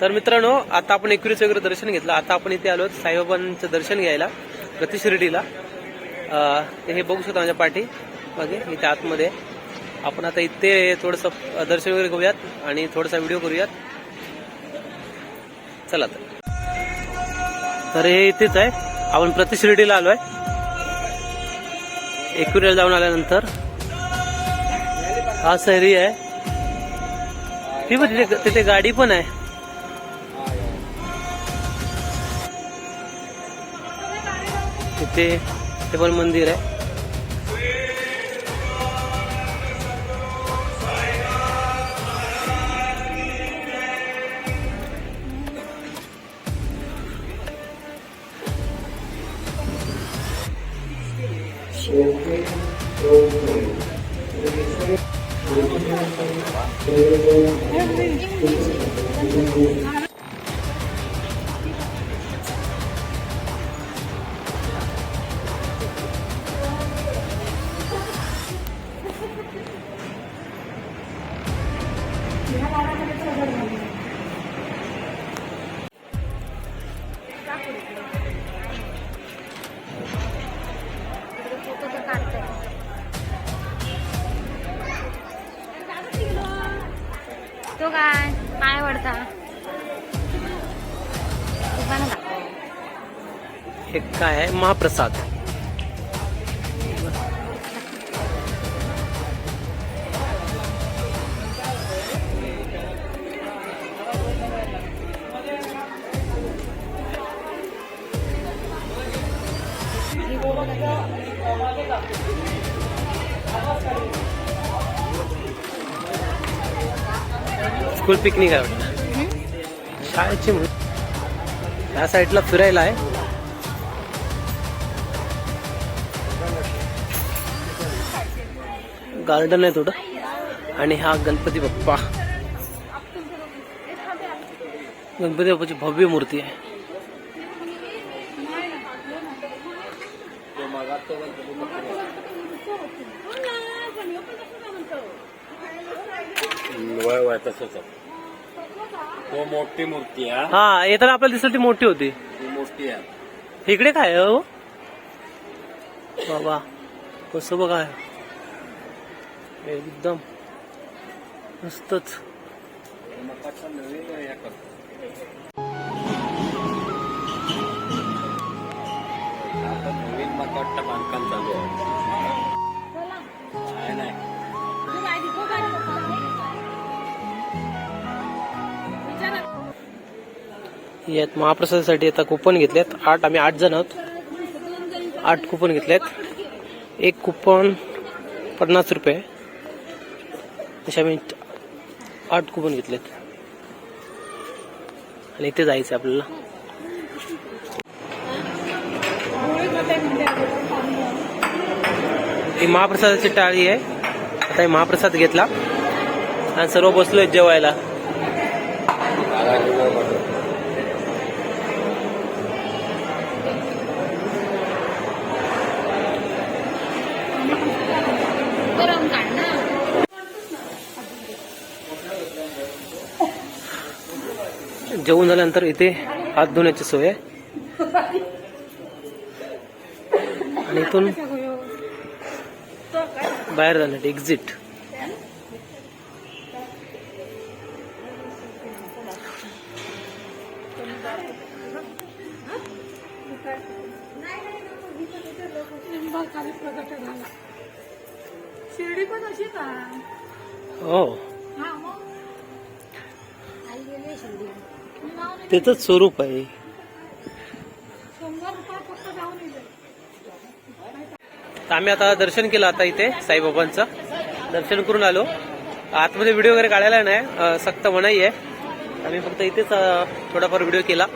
तर मित्रांनो आता आपण एकवीस वगैरे दर्शन घेतलं. आता आपण इथे आलो साईबाबांचं दर्शन घ्यायला गतिशिर्डीला. ते हे बघू शकता माझ्या पाठी. मागे इथे आतमध्ये. आपण आता इथे थोडंसं दर्शन वगैरे घेऊयात आणि थोडासा व्हिडिओ करूयात. चला तर. हे इथेच आहे. आपण प्रतिशिर्डीला आलो आलोय. एकविरेला जाऊन आल्यानंतर. हा सहरी आहे. ती पण तिथे गाडी पण आहे. तिथे ते पण मंदिर आहे. तो काय? काय आवडता हे काय आहे? महाप्रसाद. स्कूल पिकनिक आहे वाटतं. शाळेची ह्या या साईडला फिरायला आहे. गार्डन आहे थोडं. आणि हा गणपती बाप्पा. गणपती बाप्पाची भव्य मूर्ती आहे. वय वय तसंच आहे. तो मोठी मूर्ती आहे. हा येताना आपल्याला दिसलं ती मोठी होती. ती मोठी आहे. इकडे काय आहे हो? बाबा कसं बघा. एकदम मस्तच. मकाचा नवीन हे करतो आता नवीन मका वाटतं बांधकाम चालू यात महाप्रसादासाठी आता कुपन घेतलेत. आठ आम्ही आठ जण आहोत. आठ कुपन घेतलेत. एक कुपन पन्नास रुपये. तसे आम्ही आठ कुपन घेतलेत. आणि इथे जायचं आहे आपल्याला. ही महाप्रसादाची टाळी आहे. आता हे महाप्रसाद घेतला. आणि सर्व बसलोय जेवायला. जेवून झाल्यानंतर इथे हात धुण्याची सोय आहे. आणि इथून बाहेर जाण्यासाठी एक्झिट शिर्डी पण अशीच हो. त्याच स्वरूप आहे. आम्ही आता दर्शन केलं आता इथे साईबाबांचं. दर्शन करून आलो. आतमध्ये व्हिडिओ वगैरे काढायला नाही सक्त मनाई आहे. आम्ही फक्त इथेच थोडाफार व्हिडिओ केला.